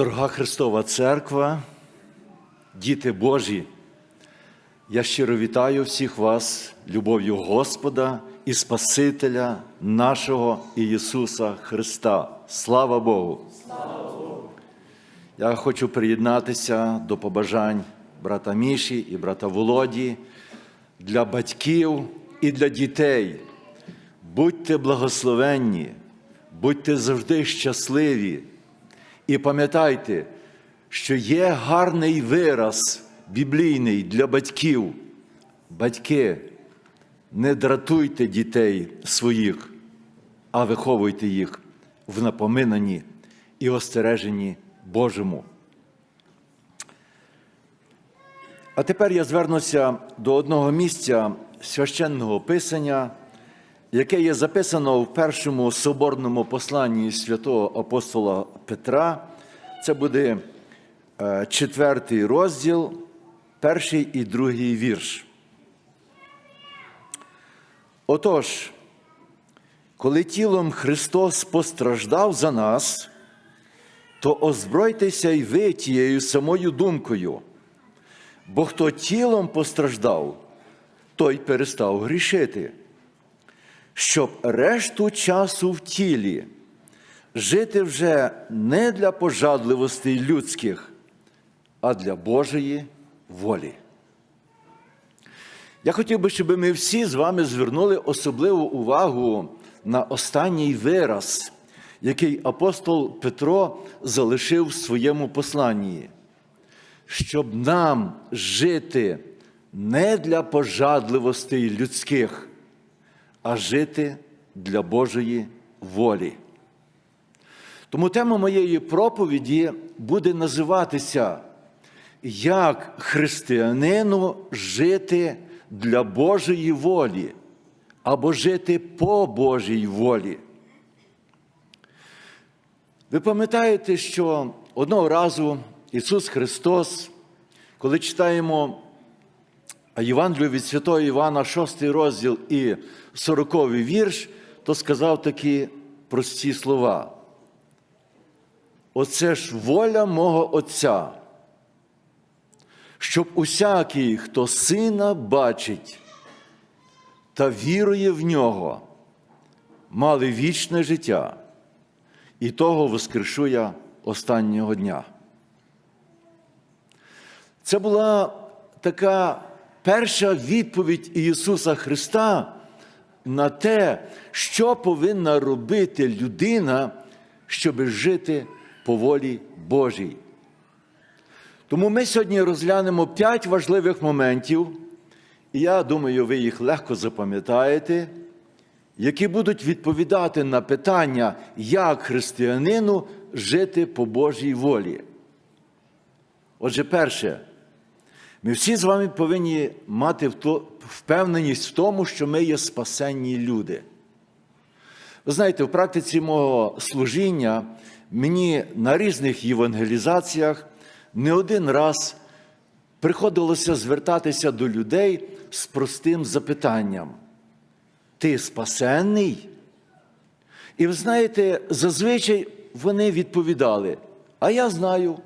Дорога Христова Церква, діти Божі, я щиро вітаю всіх вас любов'ю Господа і Спасителя нашого Ісуса Христа. Слава Богу! Я хочу приєднатися до побажань брата Міші і брата Володі для батьків і для дітей. Будьте благословенні, будьте завжди щасливі. І пам'ятайте, що є гарний вираз біблійний для батьків. Батьки, не дратуйте дітей своїх, а виховуйте їх в напоминанні і остереженні Божому. А тепер я звернуся до одного місця священного писання, яке є записано в першому соборному посланні святого апостола Петра. Це буде е, четвертий розділ, перший і другий вірш. Отож, коли тілом Христос постраждав за нас, то озбройтеся й ви тією самою думкою. Бо хто тілом постраждав, той перестав грішити, щоб решту часу в тілі жити вже не для пожадливостей людських, а для Божої волі. Я хотів би, щоб ми всі з вами звернули особливу увагу на останній вираз, який апостол Петро залишив в своєму посланні, щоб нам жити не для пожадливостей людських, а жити для Божої волі. Тому тема моєї проповіді буде називатися Як християнину жити для Божої волі або жити по Божій волі. Ви пам'ятаєте, що одного разу Ісус Христос, коли читаємо Євангелію від Святого Івана, 6 розділ і 40 вірш, то сказав такі прості слова. Оце ж воля мого Отця, щоб усякий, хто сина бачить та вірує в нього, мали вічне життя, і того воскрешу я останнього дня. Це була така перша відповідь Ісуса Христа на те, що повинна робити людина, щоб жити по волі Божій. Тому ми сьогодні розглянемо п'ять важливих моментів, і я думаю, ви їх легко запам'ятаєте, які будуть відповідати на питання, як християнину жити по Божій волі. Отже, перше, ми всі з вами повинні мати впевненість в тому, що ми є спасенні люди. Ви знаєте, в практиці мого служіння мені на різних євангелізаціях не один раз приходилося звертатися до людей з простим запитанням: Ти спасенний? І ви знаєте, зазвичай вони відповідали, а я знаю,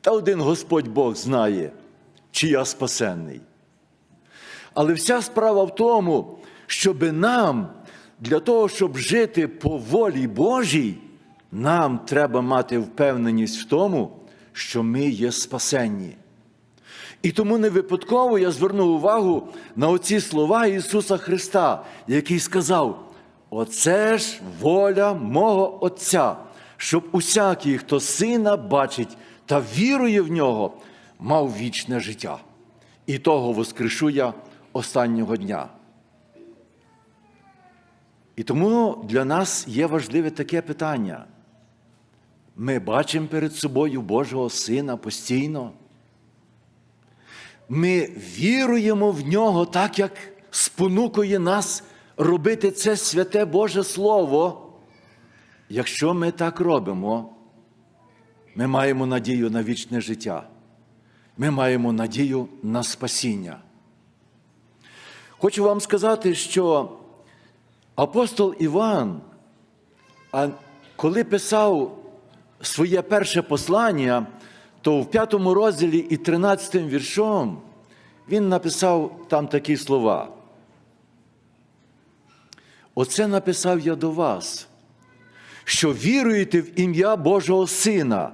та один Господь Бог знає, чи я спасенний. Але вся справа в тому, щоб нам, для того, щоб жити по волі Божій, нам треба мати впевненість в тому, що ми є спасенні. І тому не випадково я звернув увагу на оці слова Ісуса Христа, який сказав: Оце ж воля мого Отця, щоб усякий, хто сина бачить та вірує в нього, мав вічне життя. І того воскрешу я останнього дня. І тому для нас є важливе таке питання. Ми бачимо перед собою Божого Сина постійно. Ми віруємо в нього так, як спонукує нас робити це святе Боже Слово. Якщо ми так робимо, ми маємо надію на вічне життя. Ми маємо надію на спасіння. Хочу вам сказати, що апостол Іван, коли писав своє перше послання, то в п'ятому розділі і 13 віршом він написав там такі слова. Оце написав я до вас, що віруєте в ім'я Божого Сина,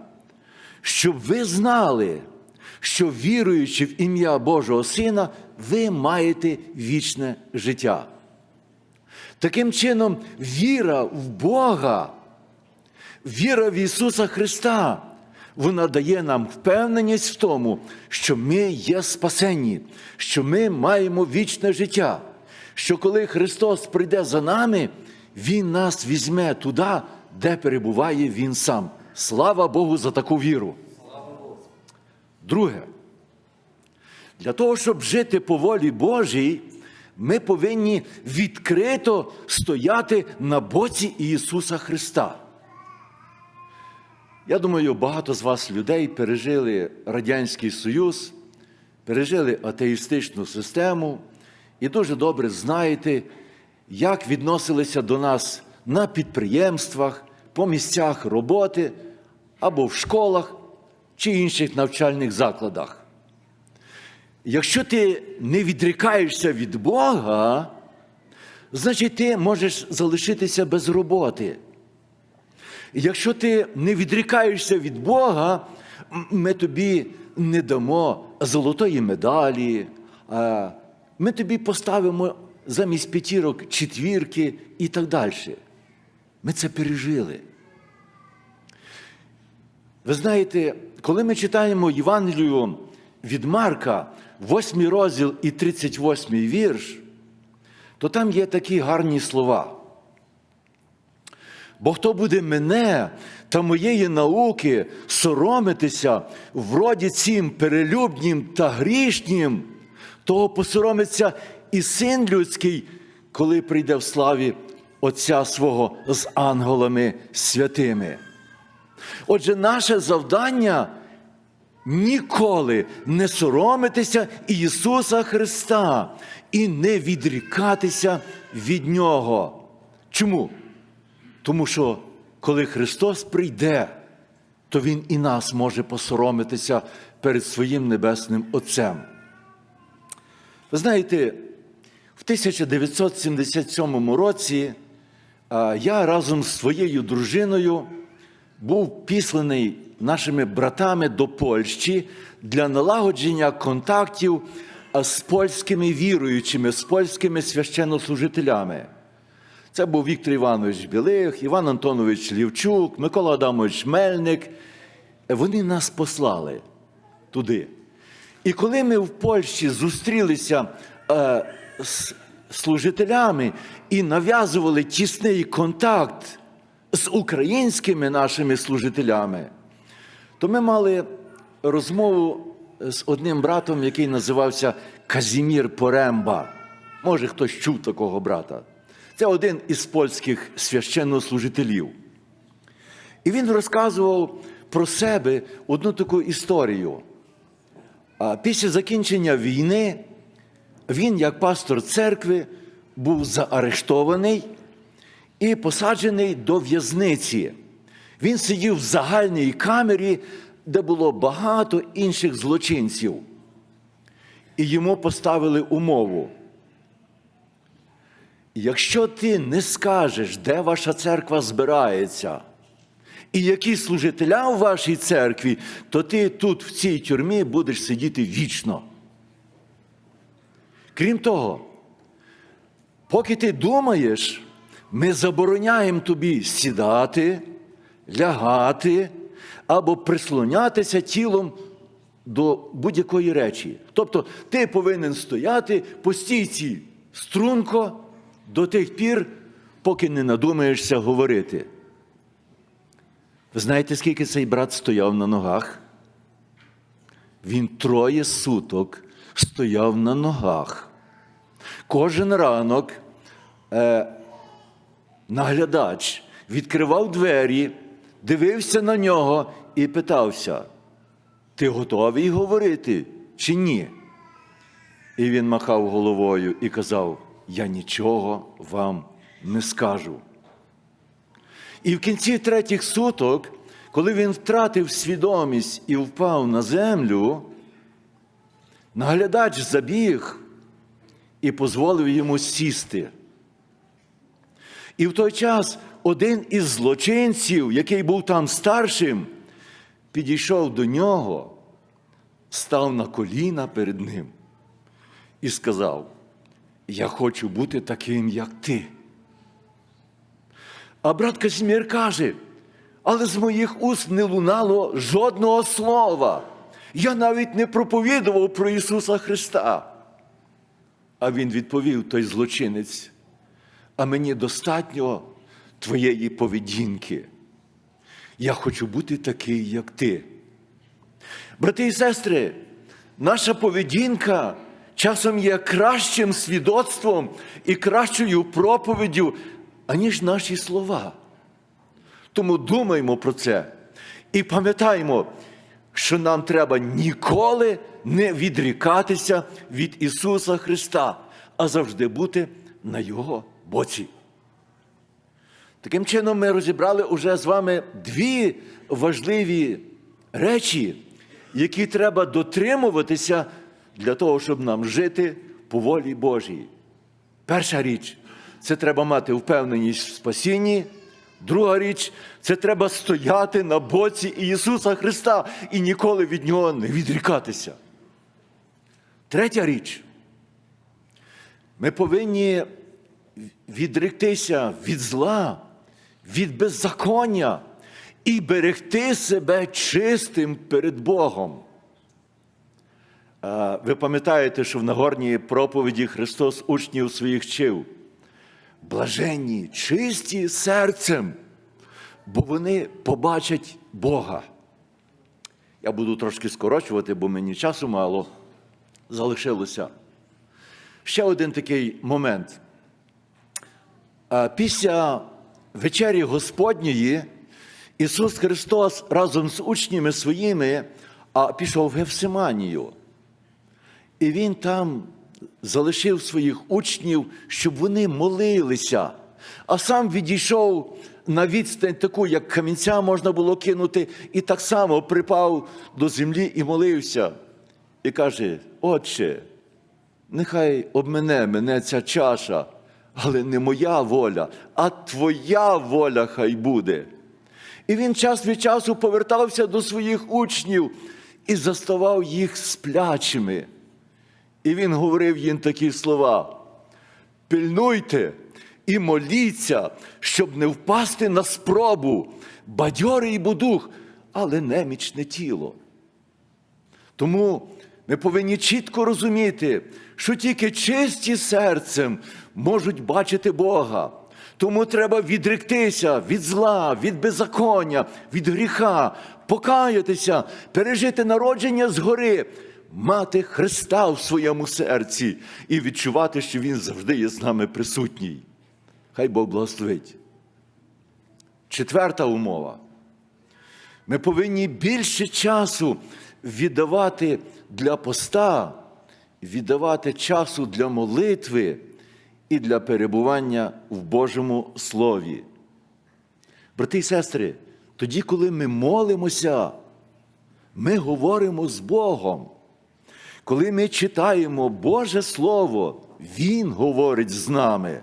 щоб ви знали, що віруючи в ім'я Божого Сина, ви маєте вічне життя. Таким чином, віра в Бога, віра в Ісуса Христа, вона дає нам впевненість в тому, що ми є спасені, що ми маємо вічне життя, що коли Христос прийде за нами, Він нас візьме туди, де перебуває Він сам. Слава Богу за таку віру. Друге, для того, щоб жити по волі Божій, ми повинні відкрито стояти на боці Ісуса Христа. Я думаю, багато з вас людей пережили Радянський Союз, пережили атеїстичну систему і дуже добре знаєте, як відносилися до нас на підприємствах, по місцях роботи або в школах чи інших навчальних закладах. Якщо ти не відрікаєшся від Бога, значить ти можеш залишитися без роботи. Якщо ти не відрікаєшся від Бога, ми тобі не дамо золотої медалі, ми тобі поставимо замість п'ятірок четвірки і так далі. Ми це пережили. Ви знаєте, коли ми читаємо Євангелію від Марка, 8 розділ і 38 вірш, то там є такі гарні слова. Бо хто буде мене та моєї науки соромитися в роді цім перелюбнім та грішнім, того посоромиться і син людський, коли прийде в славі Отця свого з ангелами святими. Отже, наше завдання ніколи не соромитися Ісуса Христа і не відрікатися від Нього. Чому? Тому що коли Христос прийде, то Він і нас може посоромитися перед своїм небесним Отцем. Ви знаєте, в 1977 році я разом з своєю дружиною був післаний нашими братами до Польщі для налагодження контактів з польськими віруючими, з польськими священнослужителями. Це був Віктор Іванович Білих, Іван Антонович Лівчук, Микола Адамович Мельник. Вони нас послали туди. І коли ми в Польщі зустрілися е, з служителями і нав'язували тісний контакт з українськими нашими служителями, то ми мали розмову з одним братом, який називався Казімір Поремба. Може, хтось чув такого брата. Це один із польських священнослужителів. І він розказував про себе одну таку історію. Після закінчення війни він, як пастор церкви, був заарештований і посаджений до в'язниці. Він сидів в загальній камері, де було багато інших злочинців. І йому поставили умову. Якщо ти не скажеш, де ваша церква збирається, і які служителя у вашій церкві, то ти тут, в цій тюрмі, будеш сидіти вічно. Крім того, поки ти думаєш, ми забороняємо тобі сідати, лягати або прислонятися тілом до будь-якої речі. Тобто ти повинен стояти по стійці струнко до тих пір, поки не надумаєшся говорити. Ви знаєте, скільки цей брат стояв на ногах? Він троє суток стояв на ногах. Кожен ранок е, наглядач відкривав двері, дивився на нього і питався: Ти готовий говорити чи ні? І він махав головою і казав: Я нічого вам не скажу. І в кінці третіх суток, коли він втратив свідомість і впав на землю, наглядач забіг і дозволив йому сісти. І в той час один із злочинців, який був там старшим, підійшов до нього, став на коліна перед ним і сказав: Я хочу бути таким, як ти. А брат Казімір каже, але з моїх уст не лунало жодного слова. Я навіть не проповідував про Ісуса Христа. А він відповів той злочинець, а мені достатньо твоєї поведінки. Я хочу бути такий, як ти. Брати і сестри, наша поведінка часом є кращим свідоцтвом і кращою проповіддю, аніж наші слова. Тому думаймо про це і пам'ятаємо, що нам треба ніколи не відрікатися від Ісуса Христа, а завжди бути на Його боці. Таким чином, ми розібрали уже з вами дві важливі речі, які треба дотримуватися для того, щоб нам жити по волі Божій. Перша річ це треба мати впевненість в спасінні. Друга річ це треба стояти на боці Ісуса Христа і ніколи від Нього не відрікатися. Третя річ. Ми повинні відректися від зла, від беззаконня і берегти себе чистим перед Богом. Ви пам'ятаєте, що в Нагорній проповіді Христос учнів своїх вчив. Блаженні, чисті серцем, бо вони побачать Бога. Я буду трошки скорочувати, бо мені часу мало залишилося. Ще один такий момент. Після вечері Господньої Ісус Христос разом з учнями своїми пішов в Гефсиманію. І Він там залишив своїх учнів, щоб вони молилися, а сам відійшов на відстань таку, як камінця можна було кинути, і так само припав до землі і молився. І каже: Отче, нехай обмене мене ця чаша, але не моя воля, а твоя воля хай буде. І він час від часу повертався до своїх учнів і заставав їх сплячими. І він говорив їм такі слова: пильнуйте і моліться, щоб не впасти на спробу, бадьорий бо дух, але немічне тіло. Тому ми повинні чітко розуміти, що тільки чисті серцем можуть бачити Бога. Тому треба відректися від зла, від беззаконня, від гріха, покаятися, пережити народження згори, мати Христа в своєму серці і відчувати, що Він завжди є з нами присутній. Хай Бог благословить. Четверта умова. Ми повинні більше часу віддавати для поста, віддавати часу для молитви і для перебування в Божому Слові. Брати і сестри, тоді, коли ми молимося, ми говоримо з Богом. Коли ми читаємо Боже Слово, Він говорить з нами.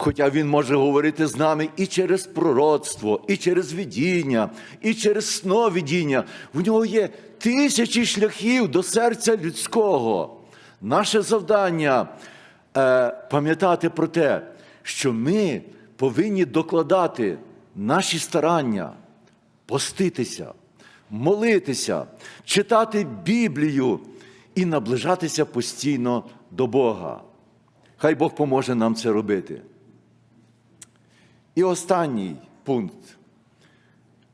Хоча Він може говорити з нами і через пророцтво, і через видіння, і через сновидіння. В нього є тисячі шляхів до серця людського. Наше завдання е, пам'ятати про те, що ми повинні докладати наші старання, поститися, молитися, читати Біблію і наближатися постійно до Бога. Хай Бог поможе нам це робити. І останній пункт.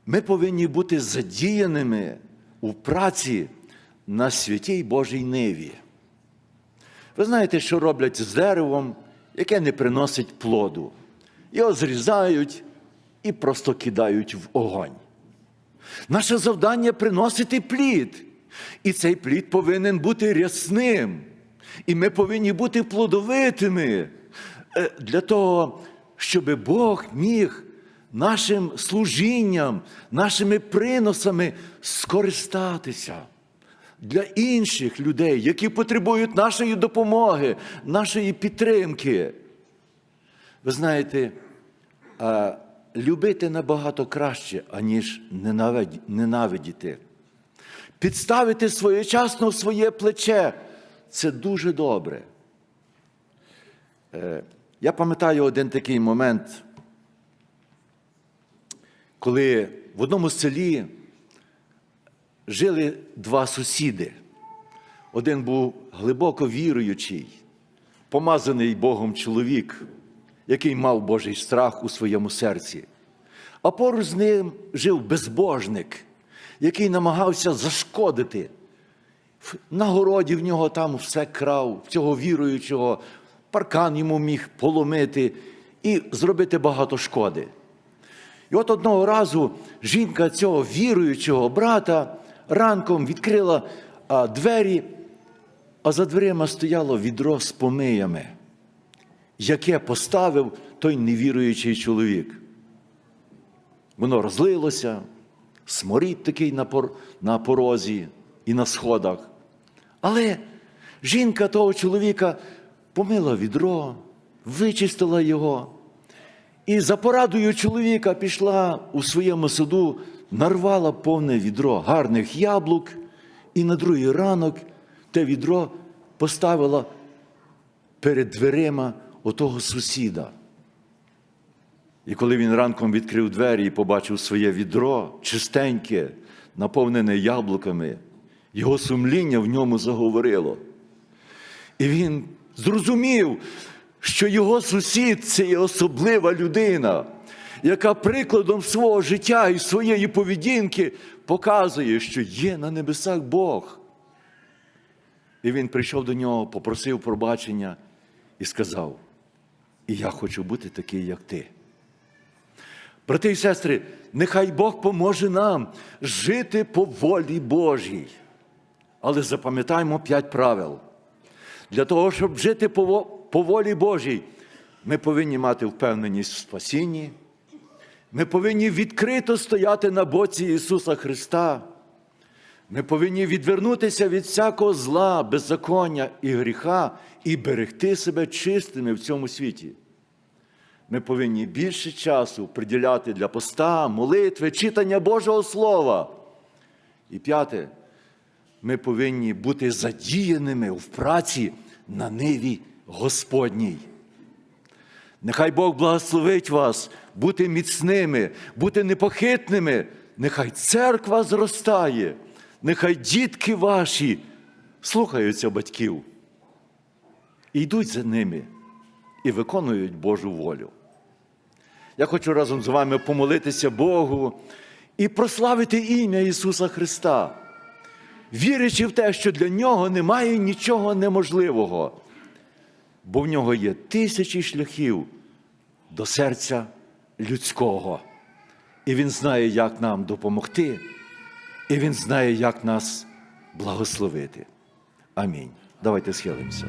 Ми повинні бути задіяними у праці на святій Божій ниві. Ви знаєте, що роблять з деревом, яке не приносить плоду. Його зрізають і просто кидають в огонь. Наше завдання приносити плід. І цей плід повинен бути рясним. І ми повинні бути плодовитими е, для того, щоб Бог міг нашим служінням, нашими приносами скористатися для інших людей, які потребують нашої допомоги, нашої підтримки. Ви знаєте, любити набагато краще, аніж ненавидіти. Підставити своєчасно своє плече це дуже добре. Я пам'ятаю один такий момент, коли в одному селі жили два сусіди. Один був глибоко віруючий, помазаний Богом чоловік, який мав Божий страх у своєму серці. А поруч з ним жив безбожник, який намагався зашкодити. На городі в нього там все крав, в цього віруючого, паркан йому міг поломити і зробити багато шкоди. І от одного разу жінка цього віруючого брата ранком відкрила двері, а за дверима стояло відро з помиями, яке поставив той невіруючий чоловік. Воно розлилося, сморід такий на порозі і на сходах. Але жінка того чоловіка помила відро, вичистила його. І за порадою чоловіка пішла у своєму саду, нарвала повне відро гарних яблук, і на другий ранок те відро поставила перед дверима отого сусіда. І коли він ранком відкрив двері і побачив своє відро, чистеньке, наповнене яблуками, його сумління в ньому заговорило. І він зрозумів, що його сусід це є особлива людина, яка прикладом свого життя і своєї поведінки показує, що є на небесах Бог. І він прийшов до нього, попросив пробачення і сказав: І я хочу бути такий, як ти. Брати і сестри, нехай Бог поможе нам жити по волі Божій. Але запам'ятаємо п'ять правил. Для того, щоб жити по волі Божій, ми повинні мати впевненість в спасінні. Ми повинні відкрито стояти на боці Ісуса Христа. Ми повинні відвернутися від всякого зла, беззаконня і гріха і берегти себе чистими в цьому світі. Ми повинні більше часу приділяти для поста, молитви, читання Божого Слова. І п'яте, ми повинні бути задіяними в праці на ниві Господній. Нехай Бог благословить вас бути міцними, бути непохитними. Нехай церква зростає, нехай дітки ваші слухаються батьків і йдуть за ними і виконують Божу волю. Я хочу разом з вами помолитися Богу і прославити ім'я Ісуса Христа, вірячи в те, що для нього немає нічого неможливого, бо в нього є тисячі шляхів до серця людського. І Він знає, як нам допомогти, і Він знає, як нас благословити. Амінь. Давайте схилимося.